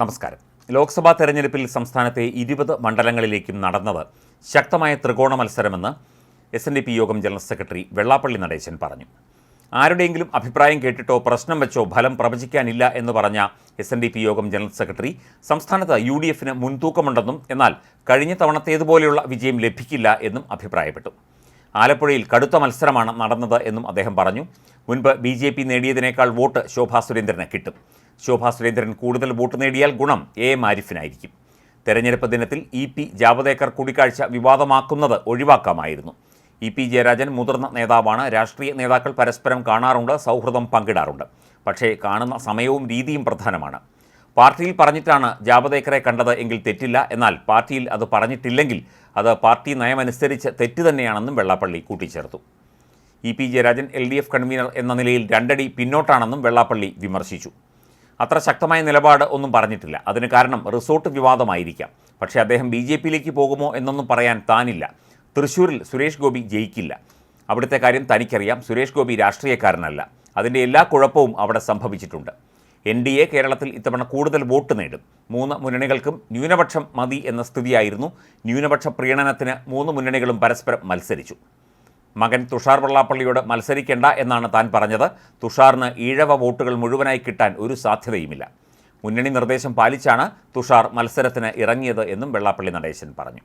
നമസ്കാരം. ലോക്സഭാ തെരഞ്ഞെടുപ്പിൽ സംസ്ഥാനത്തെ ഇരുപത് മണ്ഡലങ്ങളിലേക്കും നടന്നത് ശക്തമായ ത്രികോണ മത്സരമെന്ന് S N D P Yogam general secretary Vellappally Natesan പറഞ്ഞു. ആരുടെയെങ്കിലും അഭിപ്രായം കേട്ടിട്ടോ പ്രശ്നം വെച്ചോ ഫലം പ്രവചിക്കാനില്ല എന്ന് പറഞ്ഞ S N D P Yogam general secretary സംസ്ഥാനത്ത് യു ഡി എഫിന് മുൻതൂക്കമുണ്ടെന്നും എന്നാൽ കഴിഞ്ഞ തവണത്തേതുപോലെയുള്ള വിജയം ലഭിക്കില്ല എന്നും അഭിപ്രായപ്പെട്ടു. ആലപ്പുഴയിൽ കടുത്ത മത്സരമാണ് നടന്നത് എന്നും അദ്ദേഹം പറഞ്ഞു. മുൻപ് ബി ജെ പി നേടിയതിനേക്കാൾ വോട്ട് ശോഭാ സുരേന്ദ്രന് കിട്ടും. ശോഭാ സുരേന്ദ്രൻ കൂടുതൽ വോട്ട് നേടിയാൽ ഗുണം എ എം ആരിഫിനായിരിക്കും തെരഞ്ഞെടുപ്പ് ദിനത്തിൽ ഇ പി ജാവദേക്കർ കൂടിക്കാഴ്ച വിവാദമാക്കുന്നത് ഒഴിവാക്കാമായിരുന്നു. ഇ പി ജയരാജൻ മുതിർന്ന നേതാവാണ്. രാഷ്ട്രീയ നേതാക്കൾ പരസ്പരം കാണാറുണ്ട് സൗഹൃദം പങ്കിടാറുണ്ട്. പക്ഷേ കാണുന്ന സമയവും രീതിയും പ്രധാനമാണ്. പാർട്ടിയിൽ പറഞ്ഞിട്ടാണ് ജാവദേക്കറെ കണ്ടത് എങ്കിൽ തെറ്റില്ല. എന്നാൽ പാർട്ടിയിൽ അത് പറഞ്ഞിട്ടില്ലെങ്കിൽ അത് പാർട്ടി നയമനുസരിച്ച് തെറ്റ് തന്നെയാണെന്നും വെള്ളാപ്പള്ളി കൂട്ടിച്ചേർത്തു. E P Jayarajan L D F convenor എന്ന നിലയിൽ രണ്ടടി പിന്നോട്ടാണെന്നും വെള്ളാപ്പള്ളി വിമർശിച്ചു. അത്ര ശക്തമായ നിലപാട് ഒന്നും പറഞ്ഞിട്ടില്ല. അതിന് കാരണം റിസോർട്ട് വിവാദമായിരിക്കാം. പക്ഷേ അദ്ദേഹം ബി ജെ പിയിലേക്ക് പോകുമോ എന്നൊന്നും പറയാൻ താനില്ല. തൃശ്ശൂരിൽ സുരേഷ് ഗോപി ജയിക്കില്ല. അവിടുത്തെ കാര്യം തനിക്കറിയാം. സുരേഷ് ഗോപി രാഷ്ട്രീയക്കാരനല്ല. അതിന്റെ എല്ലാ കുഴപ്പവും അവിടെ സംഭവിച്ചിട്ടുണ്ട്. എൻ ഡി എ കേരളത്തിൽ ഇത്തവണ കൂടുതൽ വോട്ട് നേടും. മൂന്ന് മുന്നണികൾക്കും ന്യൂനപക്ഷം മതി എന്ന സ്ഥിതിയായിരുന്നു. ന്യൂനപക്ഷ പ്രീണനത്തിന് മൂന്ന് മുന്നണികളും പരസ്പരം മത്സരിച്ചു. മകൻ തുഷാർ വെള്ളാപ്പള്ളിയോട് മത്സരിക്കേണ്ട എന്നാണ് താൻ പറഞ്ഞത്. തുഷാറിന് ഈഴവ വോട്ടുകൾ മുഴുവനായി കിട്ടാൻ ഒരു സാധ്യതയുമില്ല. മുന്നണി നിർദ്ദേശം പാലിച്ചാണ് തുഷാർ മത്സരത്തിന് ഇറങ്ങിയത് എന്നും വെള്ളാപ്പള്ളി നടേശൻ പറഞ്ഞു.